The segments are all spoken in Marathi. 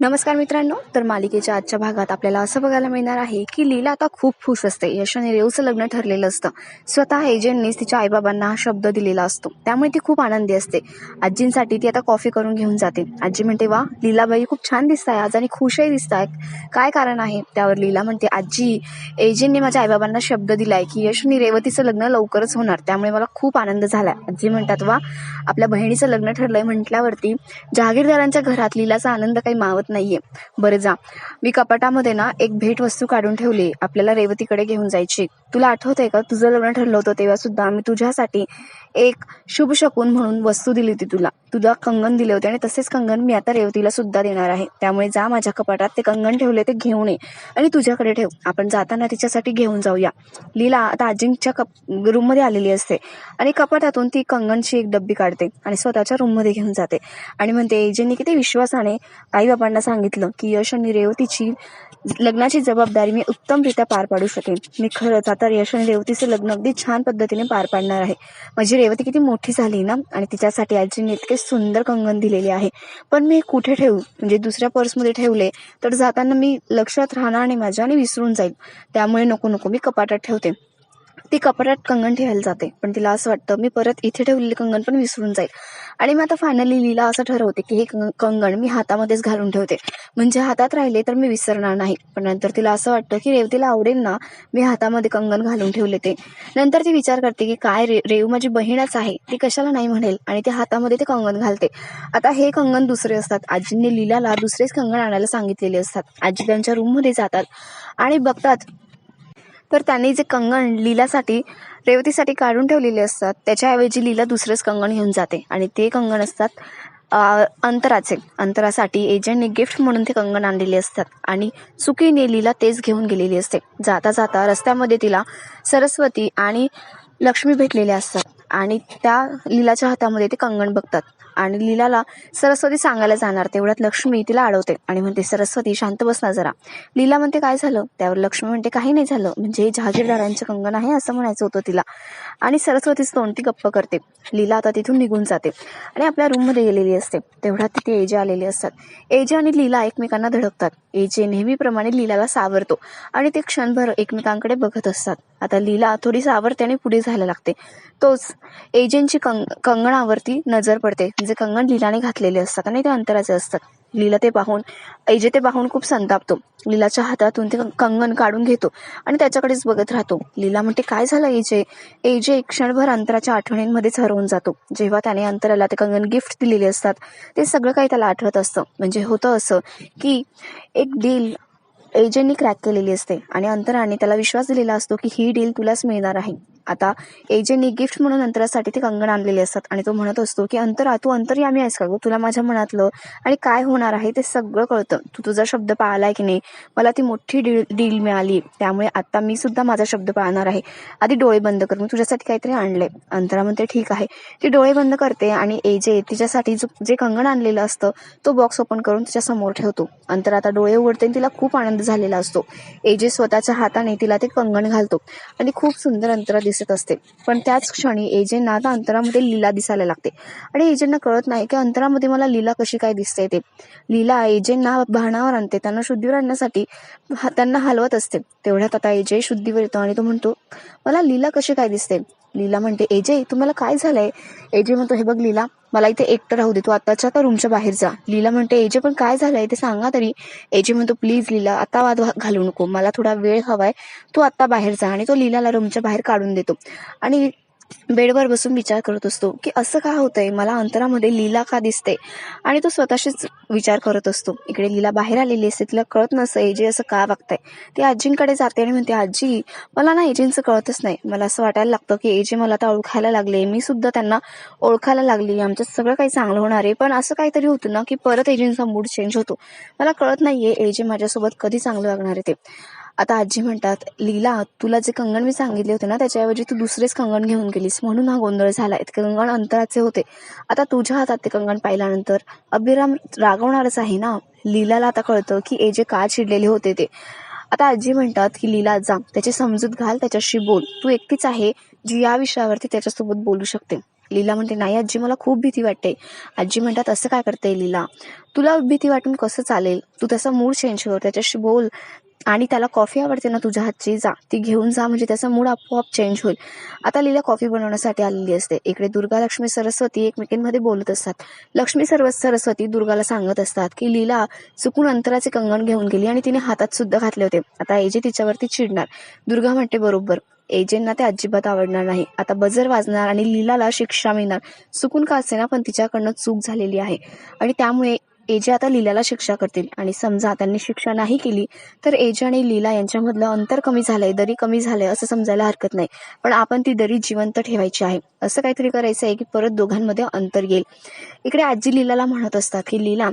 नमस्कार मित्रांनो तर मालिकेच्या आजच्या भागात आपल्याला असं बघायला मिळणार आहे की लीला आता खूप खुश असते. यश आणि रेवचं लग्न ठरलेलं असतं. स्वतः एजंटनीच तिच्या आईबाबांना हा शब्द दिलेला असतो. त्यामुळे ती खूप आनंदी असते. आजींसाठी ती आता कॉफी करून घेऊन जाते. आजी म्हणते वा लीलाबाई खूप छान दिसत आहे. आज आणि खुशही दिसत आहे काय कारण आहे? त्यावर लीला म्हणते आजी एजंटने माझ्या आईबाबांना शब्द दिलाय की यश आणि रेवतीचं लग्न लवकरच होणार. त्यामुळे मला खूप आनंद झालाय. आजी म्हणतात वा आपल्या बहिणीचं लग्न ठरलंय म्हटल्यावरती जहागीरदारांच्या घरात लीलाचा आनंद काही मावत नाहीये. बरं जा. मी कपाटामध्ये ना एक भेट वस्तू काढून ठेवली. आपल्याला रेवतीकडे घेऊन जायची. तुला आठवतंय का? तुझं लग्न ठरलं होतं तेव्हा सुद्धा मी तुझ्यासाठी एक शुभ शकून म्हणून वस्तू दिली होती तुला. तुला कंगन दिले होते आणि तसेच कंगन मी आता रेवतीला सुद्धा देणार आहे. त्यामुळे जा माझ्या कपाटात ते कंगन ठेवले ते घेऊन ये आणि तुझ्याकडे ठेव. आपण जाताना तिच्यासाठी घेऊन जाऊया. लीला आता आजींच्या कप रूममध्ये आलेली असते. आणि कपाटातून ती कंगनची एक डब्बी काढते आणि स्वतःच्या रूममध्ये घेऊन जाते. आणि म्हणते एजेंनी किती विश्वासाने आई बाबांना सांगितलं की यश आणि रेवतीची लग्नाची जबाबदारी मी उत्तमरित्या पार पाडू शकेन. मी खरंच आता यश आणि रेवतीचं लग्न अगदी छान पद्धतीने पार पाडणार आहे. माझी रेवती किती मोठी झाली ना? आणि तिच्यासाठी आजीने इतके सुंदर कंगन दिलेली आहे. पण मी कुठे ठेवू? म्हणजे दुसऱ्या पर्समध्ये ठेवले तर जाताना मी लक्षात राहणार नाही माझ्या आणि विसरून जाईल. त्यामुळे नको नको मी कपाटात ठेवते. ती कपाटात कंगन ठेवायला जाते. पण तिला असं वाटतं मी परत इथे ठेवलेले कंगन पण विसरून जाईल. आणि मग आता फायनली लीला असं ठरवते की हे कंग- कंगण मी हातामध्येच घालून ठेवते. म्हणजे हातात राहिले तर मी विसरणार नाही. पण नंतर तिला असं वाटतं की रेवतीला आवडेल ना मी हातामध्ये कंगन घालून ठेवले ते. नंतर ती विचार करते की काय रे रेव माझी बहीणच आहे. ती कशाला नाही म्हणेल? आणि ती हातामध्ये ते कंगन घालते. आता हे कंगन दुसरे असतात. आजींनी लीलाला दुसरेच कंगन आणायला सांगितलेले असतात. आजी त्यांच्या रूममध्ये जातात. आणि बघतात तर त्यांनी जे कंगण लीलासाठी रेवतीसाठी काढून ठेवलेले असतात त्याच्याऐवजी लीला दुसरंच कंगण घेऊन जाते. आणि ते कंगण असतात अंतराचे. अंतरासाठी एजंटने गिफ्ट म्हणून ते कंगण आणलेले असतात. आणि चुकीने लीला तेच घेऊन गेलेली असते. जाता जाता रस्त्यामध्ये तिला सरस्वती आणि लक्ष्मी भेटलेले असतात. आणि त्या लीलाच्या हातामध्ये ते कंगण बघतात. आणि लीलाला सरस्वती सांगायला जाणार तेवढ्यात लक्ष्मी तिला अडवते आणि म्हणते सरस्वती शांत बस ना जरा. लीला म्हणते काय झालं? त्यावर लक्ष्मी म्हणते काही नाही झालं. म्हणजे हे जहागीरदारांचं कंगन आहे असं म्हणायचं होतं तिला. आणि सरस्वतीच तोंड ती गप्प करते. लीला आता तिथून निघून जाते आणि आपल्या रूममध्ये गेलेली असते. तेवढ्यात तिथे एजे आलेले असतात. एजे आणि लीला एकमेकांना धडकतात. एजे नेहमीप्रमाणे लीलाला सावरतो आणि ते क्षणभर एकमेकांकडे बघत असतात. आता लीला थोडी सावरते आणि पुढे जायला लागते. तोच एजंटची कंग कंगणावरती नजर पडते. जे कंगण लीलाने घातलेले असतात आणि ते अंतराचे असतात. लीला ते पाहून एजे ते पाहून खूप संतापतो. लीलाच्या हातातून ते कंगण काढून घेतो आणि त्याच्याकडेच बघत राहतो. लीला म्हणते काय झालं एजे एजे एक क्षणभर अंतराच्या आठवणींमध्येच हरवून जातो. जेव्हा त्याने अंतराला ते कंगण गिफ्ट दिलेले असतात ते सगळं काही त्याला आठवत असतं. म्हणजे होतं असं की एक डील एजंटनी क्रॅक केलेली असते आणि अंतराने त्याला विश्वास दिलेला असतो की ही डील तुलाच मिळणार आहे. आता एजंटनी गिफ्ट म्हणून अंतरासाठी ते कंगण आणलेले असतात. आणि तो म्हणत असतो की अंतरा तू अंतरयामी आहेस का गं? तुला माझ्या मनातलं आणि काय होणार आहे ते सगळं कळतं. तू तुझा शब्द पाळलाय की नाही? मला ती मोठी डील डील मिळाली. त्यामुळे आता मी सुद्धा माझा शब्द पाळणार आहे. आधी डोळे बंद कर. मी तुझ्यासाठी काहीतरी आणलंय. अंतरा म्हणते ठीक आहे. ती डोळे बंद करते आणि एजे तिच्यासाठी जो जे कंगण आणलेलं असतं तो बॉक्स ओपन करून तिच्या समोर ठेवतो. अंतरा आता डोळे उघडते आणि तिला खूप आनंद झालेला असतो. एजे स्वतःच्या हाताने तिला ते कंगण घालतो. आणि खूप सुंदर अंतरा दिसतो. असते. पण त्याच क्षणी एजंटना आता अंतरामध्ये लीला दिसायला लागते. आणि एजेंना कळत नाही की अंतरामध्ये मला लीला कशी काय दिसते ते. लीला एजंटना भानावर आणते. त्यांना शुद्धीवर आणण्यासाठी त्यांना हलवत असते. तेवढ्यात आता एजे शुद्धीवर येतो आणि तो म्हणतो मला लीला कशी काय दिसते? लीला म्हणते एजे तुम्हाला काय झालंय? एजे म्हणतो हे बघ लीला मला इथे एकटं राहू दे तू आताच्या आता रूमच्या बाहेर जा. लीला म्हणते एजे पण काय झालंय? ते सांगा तरी. एजे म्हणतो प्लीज लीला आता वाद घालू नको मला थोडा वेळ हवाय तू आता बाहेर जा. आणि तो लीलाला रूमच्या बाहेर काढून देतो. आणि बेडवर बसून विचार करत असतो की असं का होतंय? मला अंतरामध्ये लीला का दिसते? आणि तो स्वतःशीच विचार करत असतो. इकडे लीला बाहेर आलेली असते. तिला कळत नसतं एजे असं का वागतंय? ती आजींकडे जाते आणि म्हणते आजी मला ना एजेंचं कळतच नाही. मला असं वाटायला लागतं की एजे मला आता ओळखायला लागले. मी सुद्धा त्यांना ओळखायला लागली. आमच्यात सगळं काही चांगलं होणार आहे. पण असं काहीतरी होतं ना की परत एजेंचा मूड चेंज होतो. मला कळत नाहीये एजे माझ्यासोबत कधी चांगलं वागणार आहे ते. आता आजी म्हणतात लीला तुला जे कंगण मी सांगितले होते ना त्याच्याऐवजी तू दुसरेच कंगण घेऊन गेलीस. म्हणून हा गोंधळ झालाय ते कंगण अंतराचे होते. आता तुझ्या हातात ते कंगण पाहिल्यानंतर अभिराम रागवणारच आहे ना? लीलाला आता कळतं की एजे का चिडलेले होते ते. आता आजी म्हणतात की लीला जा. त्याची समजूत घाल त्याच्याशी बोल. तू एकटीच आहे जी या विषयावरती त्याच्यासोबत बोलू शकते. लीला म्हणते नाही आजी मला खूप भीती वाटते. आजी म्हणतात असं काय करते लीला? तुला भीती वाटून कसं चालेल? तू त्याचा मूड चेंज कर त्याच्याशी बोल. आणि त्याला कॉफी आवडते ना तुझ्या हातची जा ती घेऊन जा म्हणजे त्याचा मूड आपोआप चेंज होईल. आता लीला कॉफी बनवण्यासाठी आलेली असते. इकडे दुर्गा लक्ष्मी सरस्वती एकमेकींमध्ये बोलत असतात. लक्ष्मी सर्व सरस्वती दुर्गाला सांगत असतात की लीला चुकून अंतराचे कंगण घेऊन गेली आणि तिने हातात सुद्धा घातले होते. आता एजे तिच्यावरती चिडणार. दुर्गा म्हणते बरोबर. एजेंना ते अजिबात आवडणार नाही. आता बजर वाजणार आणि लीलाला शिक्षा मिळणार. चुकून का असेना पण तिच्याकडनं चूक झालेली आहे. आणि त्यामुळे एजे आता लीलाला शिक्षा करतील. आणि समजा त्यांनी शिक्षा नाही केली तर एजे आणि लीला यांच्यामधलं अंतर कमी झालंय दरी कमी झालंय असं समजायला हरकत नाही. पण आपण ती दरी जिवंत ठेवायची आहे. असं काहीतरी करायचं आहे की परत दोघांमध्ये अंतर येईल. इकडे आजी लीलाला म्हणत असतात की लीला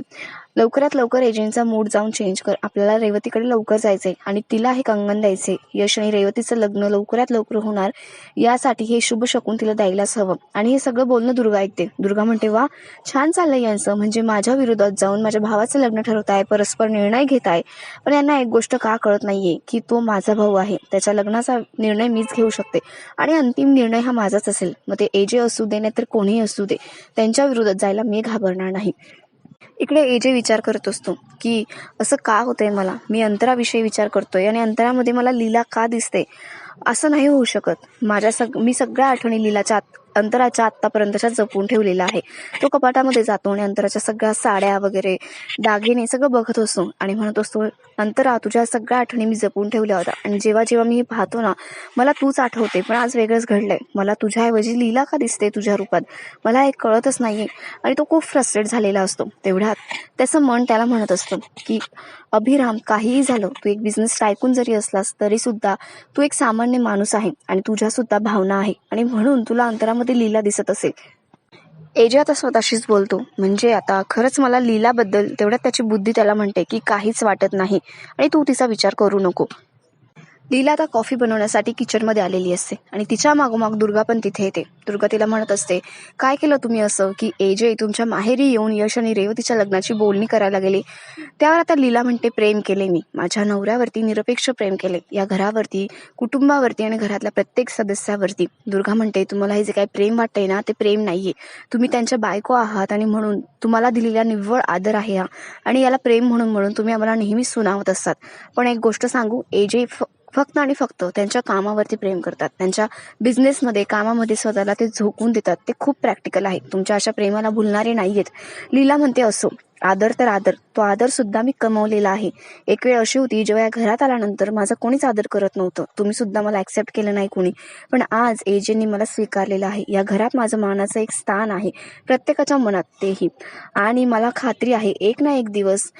लवकरात लवकर एजंटचा मूड जाऊन चेंज कर. आपल्याला रेवतीकडे लवकर जायचंय आणि तिला हे कंगन द्यायचे. यश आणि रेवतीचं लग्न लवकरात लवकर होणार यासाठी हे शुभ शकून तिला द्यायलाच हवं. आणि हे सगळं बोलणं दुर्गा ऐकते. दुर्गा म्हणते वा छान चाललंय यांचं. म्हणजे माझ्या विरोधात जाऊन माझ्या भावाचं लग्न ठरवताय आहे परस्पर निर्णय घेत आहे पण यांना एक गोष्ट का कळत नाहीये की तो माझा भाऊ आहे. त्याच्या लग्नाचा निर्णय मीच घेऊ शकते. आणि अंतिम निर्णय हा माझाच असेल. मग ते एजे असू दे नाहीतर कोणीही असू दे. त्यांच्या विरोधात जायला मी घाबरणार नाही. इकडे एजे विचार करत असतो की असं का होतंय मला? मी अंतराविषयी विचार करतोय आणि अंतरामध्ये मला लीला का दिसते? असं नाही होऊ शकत. माझ्या सग मी सगळ्या आठवणी लीलाच्या आत अंतराच्या आत्तापर्यंतच्या जपून ठेवलेला आहे. तो कपाटामध्ये जातो आणि अंतराच्या सगळ्या साड्या वगैरे दागिने सगळं बघत असतो आणि म्हणत असतो अंतरा तुझ्या सगळ्या आठवणी मी जपून ठेवल्या होत्या आणि जेव्हा जेव्हा मी हे पाहतो ना मला तूच आठवते पण आज वेगळंच घडलंय. मला तुझ्याऐवजी लीला का दिसते तुझ्या रूपात? मला हे कळतच नाहीये. आणि तो खूप फ्रस्ट्रेट झालेला असतो. तेवढ्यात त्याचं मन त्याला म्हणत असतं की अभिराम काहीही झालं तू एक बिझनेस टायकून जरी असलास तरी सुद्धा तू एक सामान्य माणूस आहे आणि तुझ्या सुद्धा भावना आहे. आणि म्हणून तुला अंतरामध्ये लीला दिसत असेल. एजे आता स्वतःशीच बोलतो म्हणजे आता खरंच मला लीलाबद्दल तेवढ्यात त्याची बुद्धी त्याला म्हणते की काहीच वाटत नाही. आणि तू तिचा विचार करू नको. लीला आता कॉफी बनवण्यासाठी किचनमध्ये आलेली असते आणि तिच्या मागोमाग दुर्गा पण तिथे येते. दुर्गा तिला म्हणत असते काय केलं तुम्ही असं की एजे तुमच्या माहेरी येऊन यश आणि रेवतीच्या लग्नाची बोलणी करायला गेली? त्यावर आता लीला म्हणते प्रेम केले मी. माझ्या नवऱ्यावरती निरपेक्ष प्रेम केले. या घरावरती कुटुंबावरती आणि घरातल्या प्रत्येक सदस्यावरती. दुर्गा म्हणते तुम्हाला हे जे काही प्रेम वाटतंय ना ते प्रेम नाहीये. तुम्ही त्यांच्या बायको आहात आणि म्हणून तुम्हाला दिलेला निव्वळ आदर आहे हा. आणि याला प्रेम म्हणून म्हणून तुम्ही आम्हाला नेहमी सुनावत असतात. पण एक गोष्ट सांगू एजे फक्त आणि फक्त त्यांच्या कामावरती प्रेम करतात. त्यांच्या बिझनेसमध्ये कामामध्ये स्वतःला ते झोकून देतात. ते खूप प्रॅक्टिकल आहे तुमच्या अशा प्रेमाला भुलणारे नाहीयेत. लीला म्हणते असो आदर तर आदर. तो आदर सुद्धा मी कमवलेला आहे. एक वेळ अशी होती जेव्हा या घरात आल्यानंतर माझा कोणीच आदर करत नव्हतं. तुम्ही सुद्धा मला ऍक्सेप्ट केलं नाही कोणी. पण आज एजेंनी मला स्वीकारलेलं आहे. या घरात माझं मानाचं एक स्थान आहे. प्रत्येकाच्या मनात तेही. आणि मला खात्री आहे एक ना एक दिवस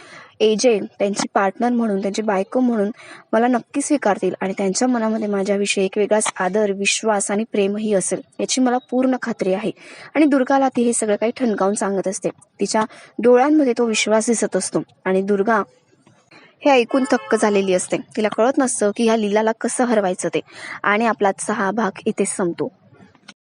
एजे त्यांची पार्टनर म्हणून त्यांची बायको म्हणून मला नक्की स्वीकारतील आणि त्यांच्या मनामध्ये माझ्याविषयी एक वेगळाच आदर विश्वास आणि प्रेमही असेल याची मला पूर्ण खात्री आहे. आणि दुर्गाला ती हे सगळं काही ठणकावून सांगत असते. तिच्या डोळ्यांमध्ये तो विश्वास दिसत असतो आणि दुर्गा हे ऐकून थक्क झालेली असते. तिला कळत नसतं की ह्या लीलाला कसं हरवायचं ते. आणि आपला सहा हा भाग इथे संपतो.